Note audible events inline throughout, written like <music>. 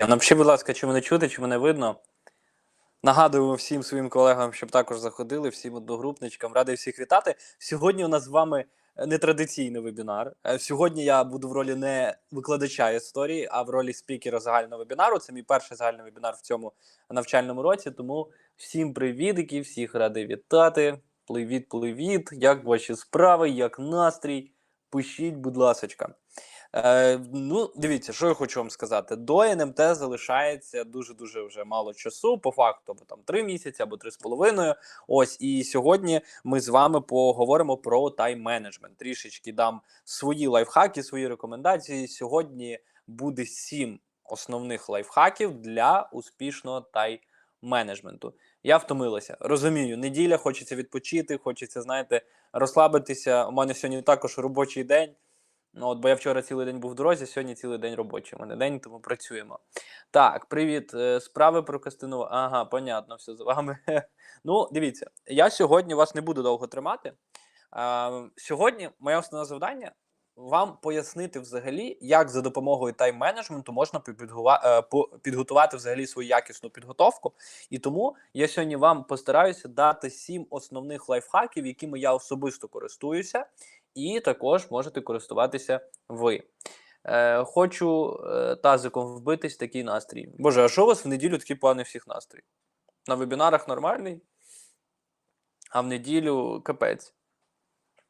Напишіть, будь ласка, чи мене чути, чи мене видно. Нагадуємо всім своїм колегам, щоб також заходили, всім одногрупничкам. Радий всіх вітати. Сьогодні у нас з вами нетрадиційний вебінар. Е, Сьогодні я буду в ролі не викладача історії, а в ролі спікера загального вебінару. Це мій перший загальний вебінар в цьому навчальному році. Тому всім привітики, всіх радий вітати. Привіт, привіт. Як ваші справи, як настрій? Пишіть, будь ласочка. Е, ну, дивіться, що я хочу вам сказати. До НМТ залишається дуже-дуже вже мало часу, по факту, або там три місяці, або три з половиною. Ось і сьогодні ми з вами поговоримо про тайм-менеджмент. Трішечки дам свої лайфхаки, свої рекомендації. Сьогодні буде сім основних лайфхаків для успішного тайм-менеджменту. Я втомилася. Розумію, неділя, хочеться відпочити, хочеться, знаєте, розслабитися. У мене сьогодні також робочий день. Ну, от, бо я вчора цілий день був в дорозі, сьогодні цілий день робочий. У мене день, тому працюємо. Так, привіт. е, Справи про Ага, понятно, все з вами. <laughs> ну, дивіться, я сьогодні вас не буду довго тримати. Сьогодні моє основне завдання вам пояснити взагалі, як за допомогою тайм-менеджменту можна е, підготувати взагалі свою якісну підготовку. І тому я сьогодні вам постараюся дати сім основних лайфхаків, якими я особисто користуюся і також можете користуватися ви. Е, хочу е, тазиком вбитись такий настрій. Боже, а що у вас в неділю такий поганий всіх настрій? На вебінарах нормальний, а в неділю капець.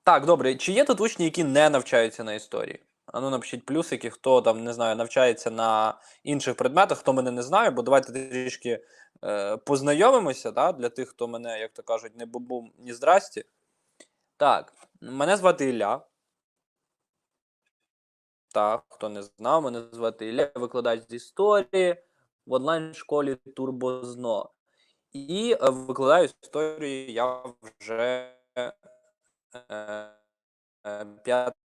Так, добре. Чи є тут учні, які не навчаються на історії? А ну напишіть плюсики, хто там не знаю, навчається на інших предметах, хто мене не знає, бо давайте трішки е, познайомимося, да, для тих, хто мене, як то кажуть, не бубум, ні здрасті. Так, мене звати Ілля. Так, хто не знав, мене звати Ілля, викладач з історії в онлайн-школі Турбозно. І е, викладаю історію я вже е, е, п'ятий